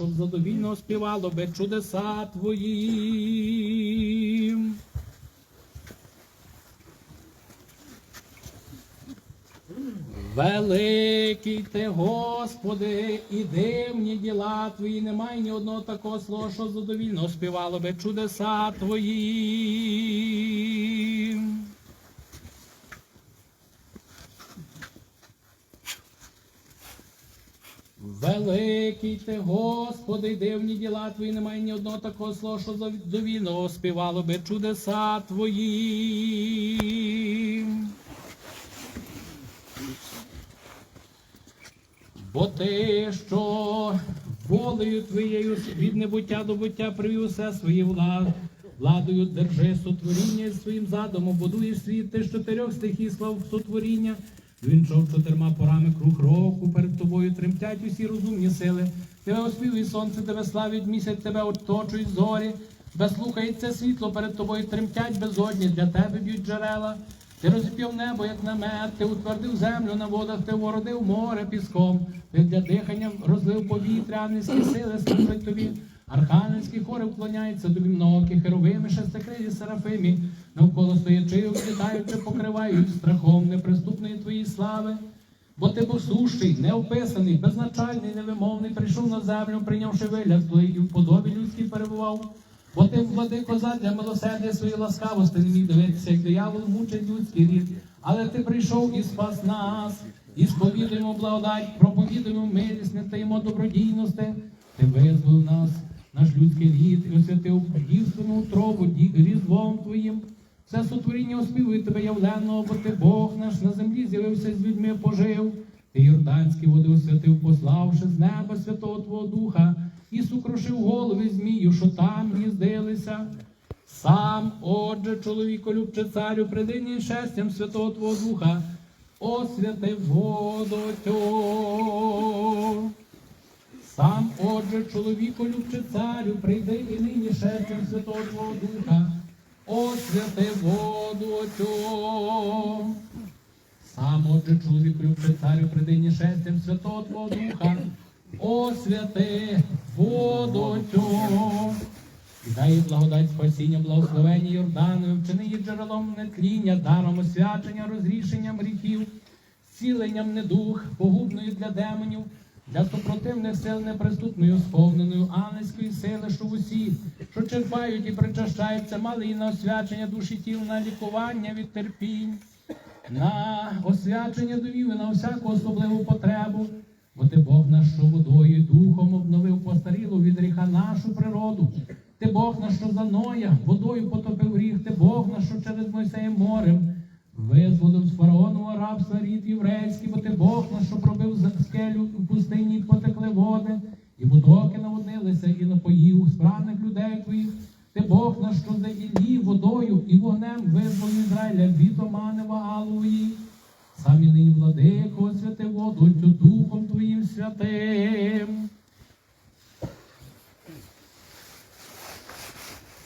щоб задовільно співало би чудеса Твої. Великий ти, Господи, і дивні діла Твої, немає ні одного такого слова, що задовільно співало би чудеса Твої. Великий ти, Господи, дивні діла Твої, немає ні одного такого слова, що задовільно співало би чудеса Твої. Бо ти, що волею твоєю від небуття до буття привів все свої влади, владою держи сотворіння і своїм задумом, будуєш світ, ти з чотирьох стихій слав сотворіння, він чов чотирма порами круг року, перед тобою тремтять усі розумні сили. Тебе оспівує сонце, тебе славить місяць, тебе оточують зорі, тебе слухається світло, перед тобою тремтять безодні, для тебе б'ють джерела. Ти розіп'яв небо, як намет, ти утвердив землю на водах, ти вородив море піском, ти для дихання розлив повітря, ангельські сили служать тобі. Архангельські хори вклоняються тобі многі, херовими, шестикрилі, серафимі, навколо стоячи, облітаючи, покривають страхом неприступної твоєї слави. Бо ти був сущий, неописаний, безначальний, невимовний, прийшов на землю, прийнявши вигляд твоїй, і в подобі людській перебував. Бо ти владико задля милосердя своєї ласкавості не міг дивитися, як диявол мучить людський рід. Але ти прийшов і спас нас, і сповідуємо благодать, проповідуємо милість, не таємо добродійності. Ти визволив нас, наш людський рід, і освятив дівственну утробу різдвом твоїм. Все сотворіння оспівує тебе явленого, бо ти Бог наш на землі з'явився з людьми, пожив. Ти Йорданські води освятив, пославши з неба Святого Твого Духа, і сукрошив голови змію, що там гніздилися. Сам, отже, чоловіко любче царю, придині щастям Святого Твого Духа, освяти воду цю. Сам, отже, чоловіко любче царю, прийди і нині шестям Святого Духа, освяти воду цю. Сам, отже, чоловік любче царю, придині шестям Святого Твого Духа, освяти воду цю. І дай благодать спасіння, благословення Йорданою, вчини її джерелом нетління, даром освячення, розрішенням гріхів, зціленням недух, погубною для демонів, для супротивних сил неприступною, сповненою ангельської сили, що усі, що черпають і причащаються, мали і на освячення душі тіл, на лікування від терпінь, на освячення довів і на всяку особливу потребу. Бо ти Бог наш, що водою духом обновив постарілу від гріха нашу природу. Ти Бог наш, що за Ноя, водою потопив гріх, ти Бог наш, що через Мойсеєм морем визволив з фараонового рабства рід єврейський, бо ти Бог наш, що пробив скелю у пустині, і потекли води, і потоки наводнилися, і напоїв справних людей твоїх. Ти Бог наш, що за Іллі водою і вогнем визволив Ізраїля від омани Ваалової. Самі нині владико, освяти воду цю Духом Твоїм святим.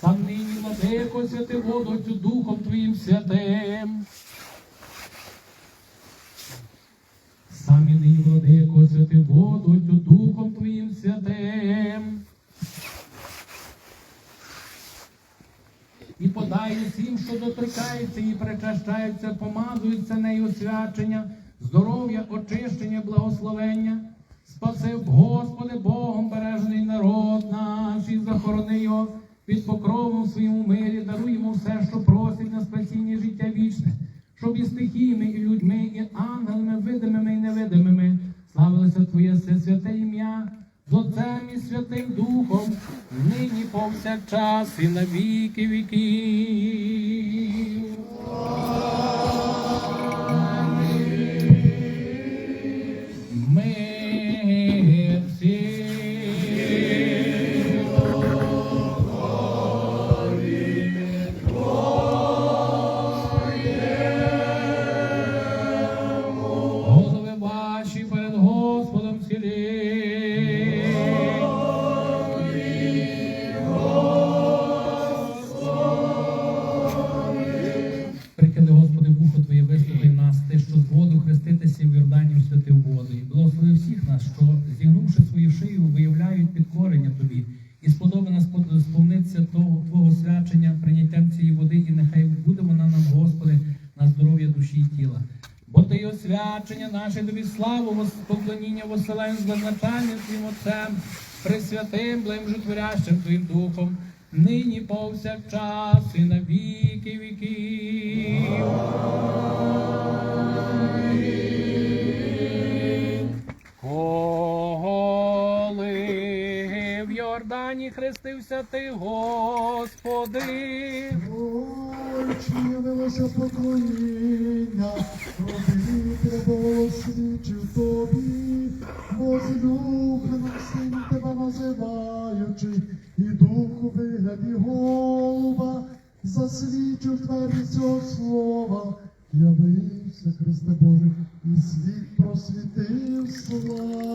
Сам нині владико, святи воду цю Духом Твоїм святим. Самі нині владико, святи воду Духом Твоїм святим. і подай усім, що доторкається і причащається, помазується нею свячення, здоров'я, очищення, благословення. Спасив, Господи, Богом бережений народ наш і захорони його під покровом своєму мирі, даруй йому все, що просить на спасіння життя вічне, щоб і стихіями, і людьми, і ангелами, видимими і невидимими, славилося Твоє все святе ім'я, з Отцем і Святим Духом, нині повсякчас і на віки віків. звершення прийняттям цієї води, і нехай буде вона нам, Господи, на здоров'я душі і тіла. Бо Ти освячення наше тобі славу, поклоніння воселем, злозначальним Твім Отцем, присвятим, блимжотворящим Твоїм Духом, нині повсякчас і на віки віки. Йордані хрестився ти, Господи, Ой, чи явилося поклоніння, робити треба свідчив тобі, возлюбленим син тебе називаючи, і духу вигляді голуба, засвідчив твердість цього слова, явився Христе Боже, і світ просвітив слава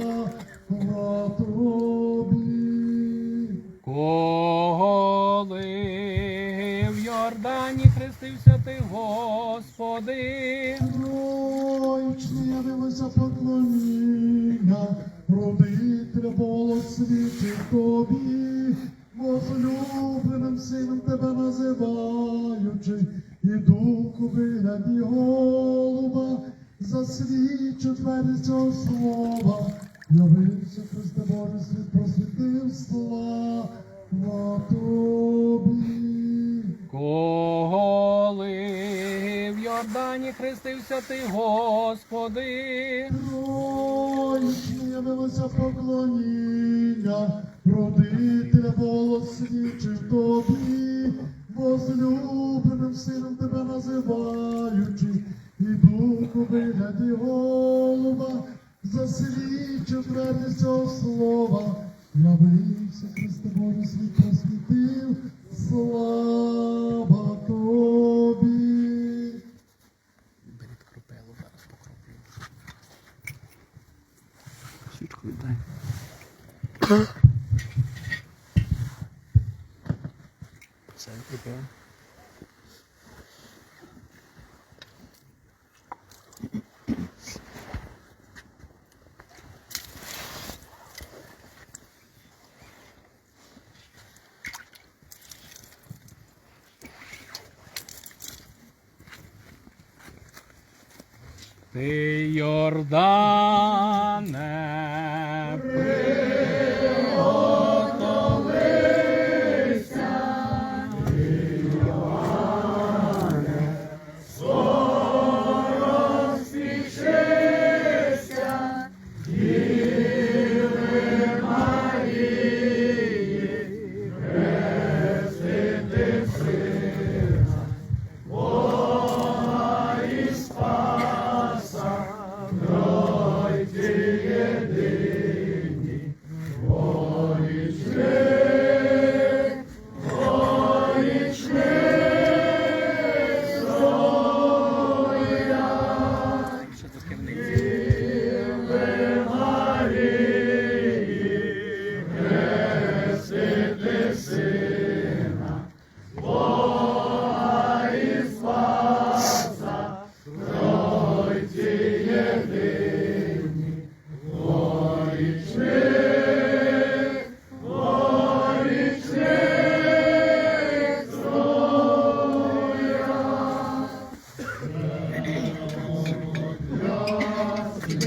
називаючи, і духу вигляді голуба, засвідчив твердість цього слова, явився Христе Боже, світ просвітив слава тобі. коли в Йордані хрестився ти, Господи. Явилося поклоніння, родителя Бога свідчив тобі, тебе називаючи, і духу вигляді голуба, засвідчив твердість цього слова, явився Христе Боже, світ просвітив, слава тобі. Беріть кропелу, зараз покроплю. Свічку віддай. Це. Ти Йордане,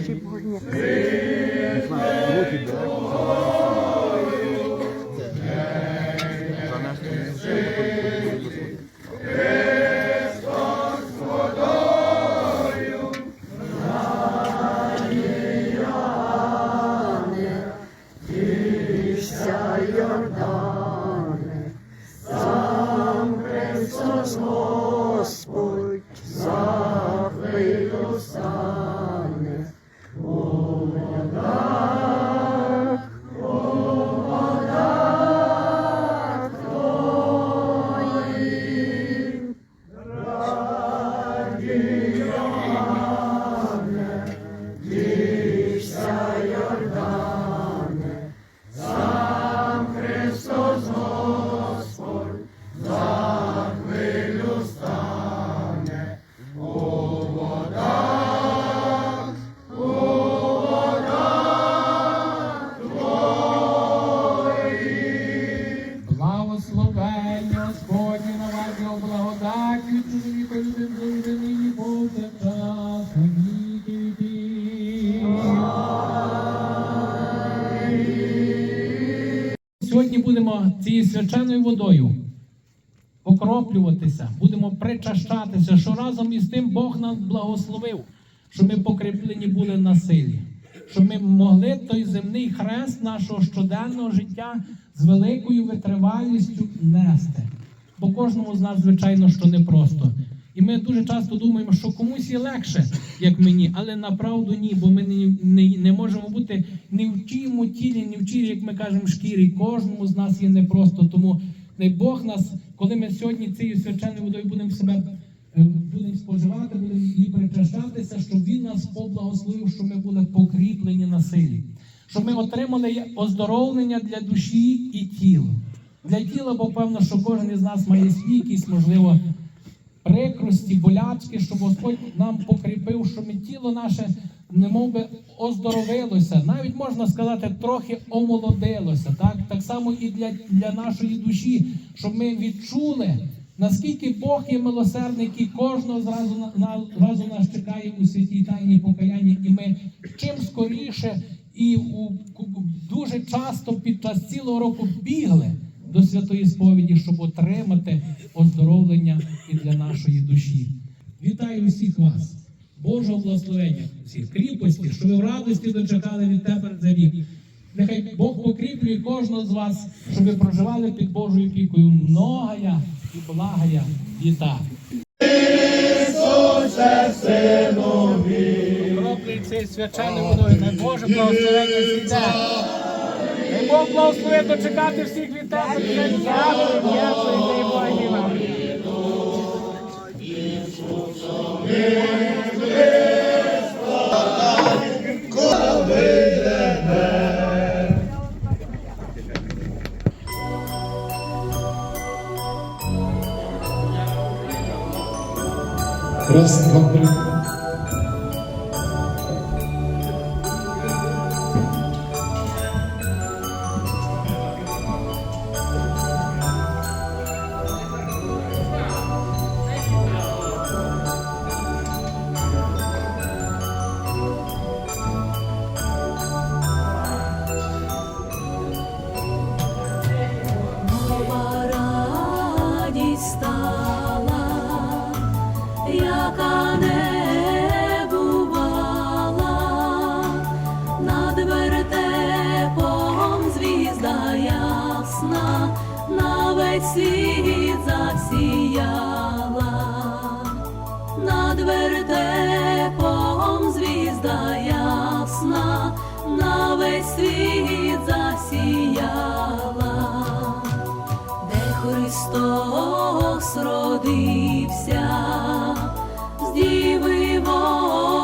Вся будемо цією свяченою водою покроплюватися, будемо причащатися, що разом із тим Бог нас благословив, щоб ми покріплені були на силі, щоб ми могли той земний хрест нашого щоденного життя з великою витривалістю нести. Бо кожному з нас, звичайно, що непросто. І ми дуже часто думаємо, що комусь є легше, як мені, але направду ні, бо ми не, не, не можемо бути ні в чиєму тілі, ні в чиїй, як ми кажемо, шкірі. Кожному з нас є непросто. Тому дай Бог нас, коли ми сьогодні цією свяченою водою будемо себе е, будемо споживати, будемо її причащатися, щоб він нас поблагословив, щоб ми були покріплені на силі, щоб ми отримали оздоровлення для душі і тіла. Для тіла, бо певно, що кожен із нас має свій якийсь, можливо, прикрості, болячки, щоб Господь нам покріпив, щоб тіло наше немов би оздоровилося, навіть можна сказати, трохи омолодилося. Так, так само і для, для нашої душі, щоб ми відчули, наскільки Бог є милосердний, який кожного зразу на, на разу нас чекає у святій тайні покаяння, і ми чим скоріше і у, дуже часто під час цілого року бігли до святої сповіді, щоб отримати оздоровлення і для нашої душі. Вітаю усіх вас! Божого благословення, всіх кріпості, що ви в радості дочекали від тебе за рік. Нехай Бог покріплює кожного з вас, щоб ви проживали під Божою опікою многая і благая літа. Роблять цей свяченою водою, Боже благословення зійде. Дай Бог благословить дочекати всіх вам. Раз, два, три. На весь світ засіяла де Христос родився, з діви воплотився,